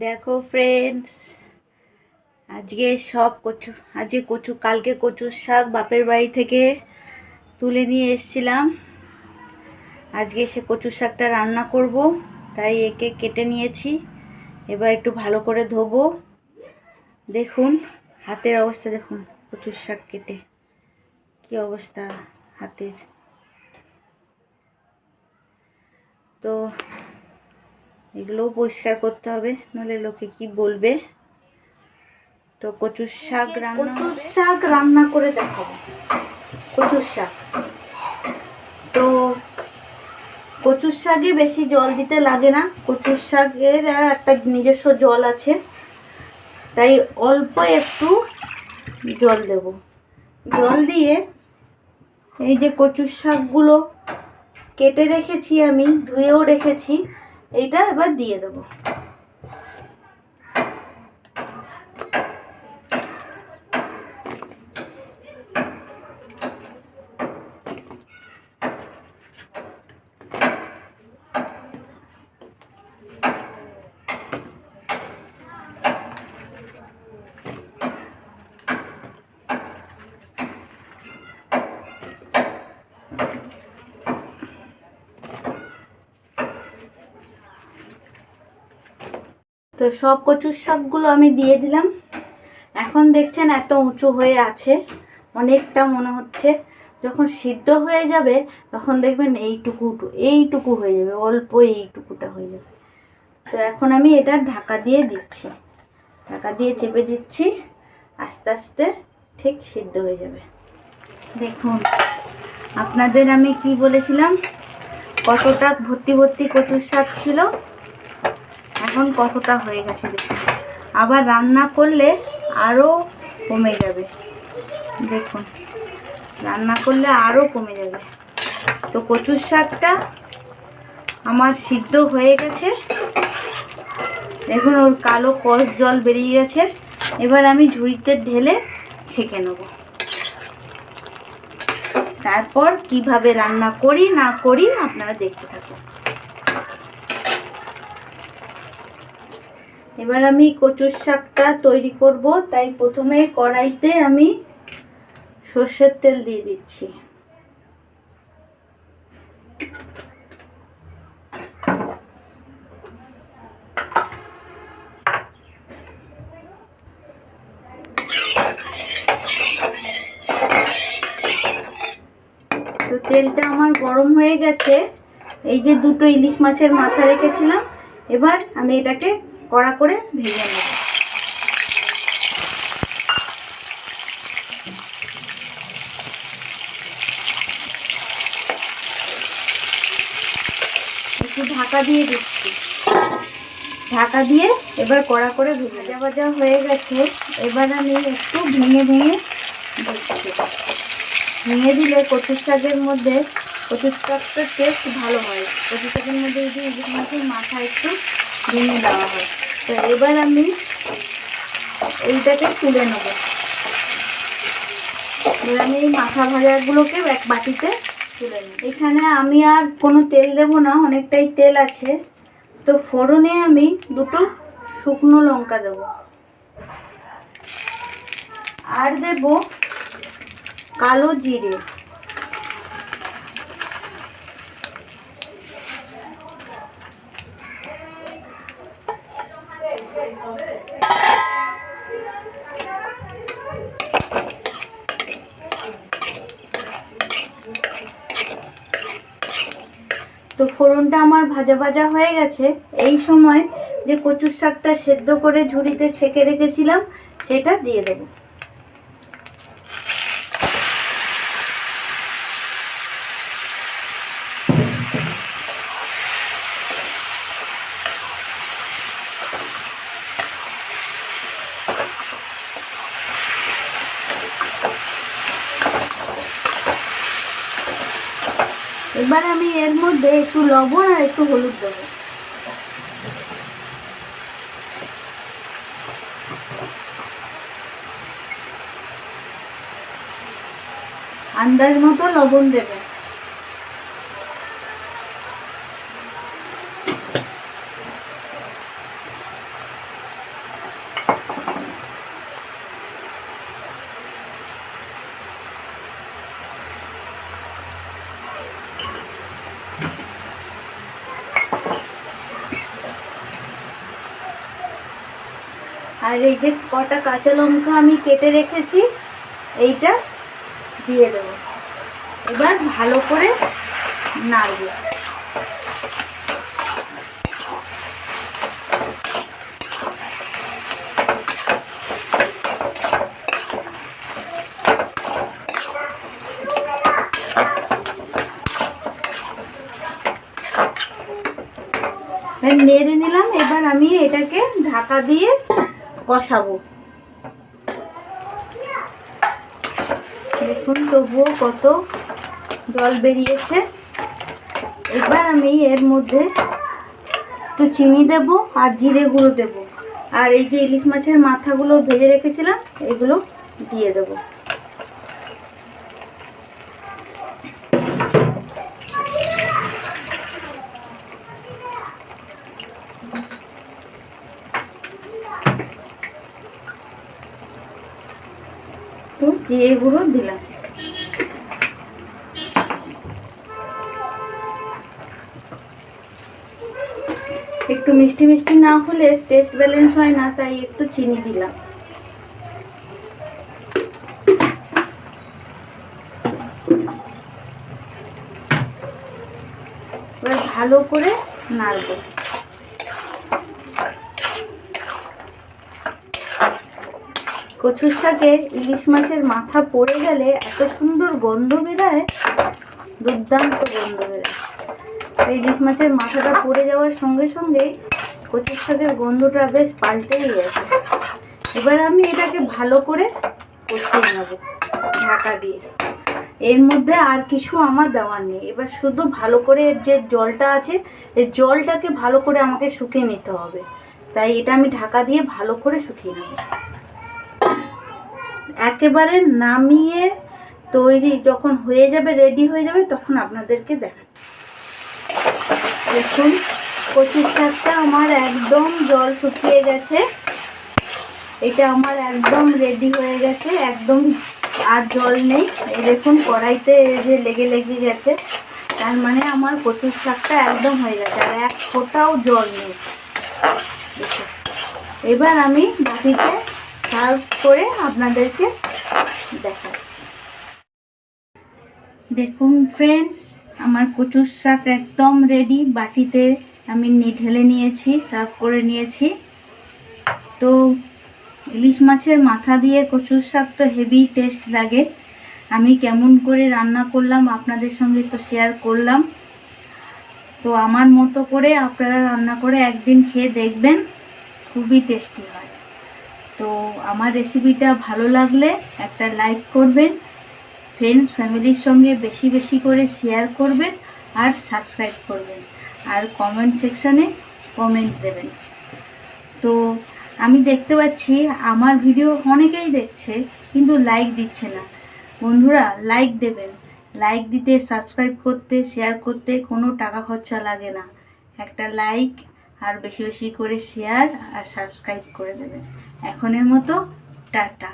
দেখো ফ্রেন্ডস আজকে সব কচু, আজকে কচু, কালকে কচুর শাক বাপের বাড়ি থেকে তুলে নিয়ে এসছিলাম। আজকে সে কচুর শাকটা রান্না করব, তাই একে কেটে নিয়েছি। এবার একটু ভালো করে ধোবো। দেখুন, হাতের অবস্থা দেখুন কচুর শাক কেটে। কি অবস্থা হাতের। তো এগুলোও পরিষ্কার করতে হবে, নইলে লোকে কি বলবে? তো কচুর শাক রান্না কচুর শাক রান্না করে দেখাবো। কচুর শাক। তো কচুর শাকে বেশি জল দিতে লাগে না। কচুর শাকের একটা নিজস্ব জল আছে। তাই অল্প একটু জল দেব। জল দিয়ে এই যে কচুর শাকগুলো কেটে রেখেছি আমি, ধুয়েও রেখেছি। এইটা এবার দিয়ে দেব। তো সব কচুর শাকগুলো আমি দিয়ে দিলাম। এখন দেখছেন এত উঁচু হয়ে আছে, অনেকটা মনে হচ্ছে। যখন সিদ্ধ হয়ে যাবে, তখন দেখবেন এইটুকু এইটুকু হয়ে যাবে, অল্প এইটুকুটা হয়ে যাবে। তো এখন আমি এটা ঢাকা দিয়ে দিচ্ছি। ঢাকা দিয়ে চেপে দিচ্ছি, আস্তে আস্তে ঠিক সিদ্ধ হয়ে যাবে। দেখুন, আপনাদের আমি কি বলেছিলাম? কতটা ভর্তি ভর্তি কচুর শাক ছিল? এখন কতটা হয়ে গেছে দেখুন। আবার রান্না করলে আরও কমে যাবে। দেখুন, রান্না করলে আরও কমে যাবে। তো কচুর শাকটা আমার সিদ্ধ হয়ে গেছে। দেখুন, ওর কালো কষ জল বেরিয়ে গেছে। এবার আমি ঝুড়িতে ঢেলে ছেঁকে নেব। তারপর কীভাবে রান্না করি না করি আপনারা দেখতে থাকুন। এবার আমি কচুর শাকটা তৈরি করব। তাই প্রথমে কড়াইতে আমি সর্ষের তেল দিয়ে দিচ্ছি। তো তেলটা আমার গরম হয়ে গেছে। এই যে দুটো ইলিশ মাছের মাথা রেখেছিলাম। এবার আমি এটাকে কড়া করে ভেজে নেব। একটু ঢাকা দিয়ে দিচ্ছি। ঢাকা দিয়ে এবার কড়া করে ভেজে ভাজা হয়ে গেছে। এবার আমি একটু ভেঙে ভেঙে দিচ্ছি ভেঙে দিলে কচুর শাকের মধ্যে, কচুর শাকটার টেস্ট ভালো হয়। কচুর শাকের মধ্যে যদি মাথা একটু ভেঙে দেওয়া হয় তো এবার আমি এইটাকে তুলে নেব। এবার আমি এই মাথা ভাজাগুলোকে এক বাটিতে তুলে নেব। এখানে আমি আর কোনো তেল দেব না, অনেকটাই তেল আছে। তো ফোড়নে আমি দুটো শুকনো লঙ্কা দেব। আর দেব কালো জিরে। তো ফোড়নটা আমার ভাজা ভাজা হয়ে গেছে। এই সময় যে কচুর শাকটা সেদ্ধ করে ঝুড়িতে ছেঁকে রেখেছিলাম, সেটা দিয়ে দেবো। এবার আমি এর মধ্যে একটু লবণ আর একটু হলুদ দেবো। আন্দাজ মতো লবণ দেবে আর এই যে কটা কাঁচা লঙ্কা আমি কেটে রেখেছি, এইটা দিয়ে দেবো। এবার ভালো করে নাড়ব। নেড়ে নিলাম, এবার আমি এটাকে ঢাকা দিয়ে কষাবো দেখুন তবুও কত জল বেরিয়েছে। এবার আমি এর মধ্যে একটু চিনি দেব আর জিরে গুঁড়ো দেবো। আর এই যে ইলিশ মাছের মাথাগুলো ভেজে রেখেছিলাম, এগুলো দিয়ে দেবো। জিরে গুঁড়ো দিলাম। একটু মিষ্টি মিষ্টি না হলে টেস্ট ব্যালেন্স হয় না, তাই একটু চিনি দিলাম। ভালো করে নাড়বো। কচুর শাকে ইলিশ মাছের মাথা পড়ে গেলে এত সুন্দর গন্ধ বেরোয়, দুর্দান্ত গন্ধ বেরোয়। ইলিশ মাছের মাথাটা পড়ে যাওয়ার সঙ্গে সঙ্গে কচুর শাকের গন্ধটা বেশ পাল্টেই গেছে। এবার আমি এটাকে ভালো করে কষিয়ে নেব ঢাকা দিয়ে। এর মধ্যে আর কিছু আমার দেওয়ার নেই। এবার শুধু ভালো করে যে জলটা আছে, এই জলটাকে ভালো করে আমাকে শুকিয়ে নিতে হবে। তাই এটা আমি ঢাকা দিয়ে ভালো করে শুকিয়ে নেব। একেবারে নামিয়ে তৈরি, যখন হয়ে যাবে রেডি হয়ে যাবে, তখন আপনাদেরকে দেখাচ্ছি। দেখুন, কচুর শাকটা আমার একদম জল শুকিয়ে গেছে। এটা আমার একদম রেডি হয়ে গেছে, একদম আর জল নেই। দেখুন, কড়াইতে যে লেগে লেগে গেছে। তার মানে আমার কচুর শাকটা একদম হয়ে গেছে, আর এক ফোঁটাও জল নেই। এবার আমি বাটিতে সার্ভ করে আপনাদেরকে দেখাচ্ছি দেখুন ফ্রেন্ডস আমার কচুর শাক একদম রেডি বাটিতে আমি ঢেলে নিয়েছি, সার্ভ করে নিয়েছি। তো ইলিশ মাছের মাথা দিয়ে কচুর শাক তো হেভি টেস্ট লাগে। আমি কেমন করে রান্না করলাম আপনাদের সঙ্গে তো শেয়ার করলাম। তো আমার মতো করে আপনারা রান্না করে একদিন খেয়ে দেখবেন, খুবই টেস্টি হয়। তো আমার রেসিপিটা ভালো লাগলে একটা লাইক করবেন ফ্রেন্ডস ফ্যামিলির সঙ্গে বেশি বেশি করে শেয়ার করবেন আর সাবস্ক্রাইব করবেন আর কমেন্ট সেকশানে কমেন্ট দেবেন। তো আমি দেখতে পাচ্ছি আমার ভিডিও অনেকেই দেখছে কিন্তু লাইক দিচ্ছে না। বন্ধুরা লাইক দেবেন। লাইক দিতে সাবস্ক্রাইব করতে শেয়ার করতে কোনো টাকা খরচা লাগে না। একটা লাইক আর বেশি বেশি করে শেয়ার আর সাবস্ক্রাইব করে দেবেন। এখনের মতো টাটা।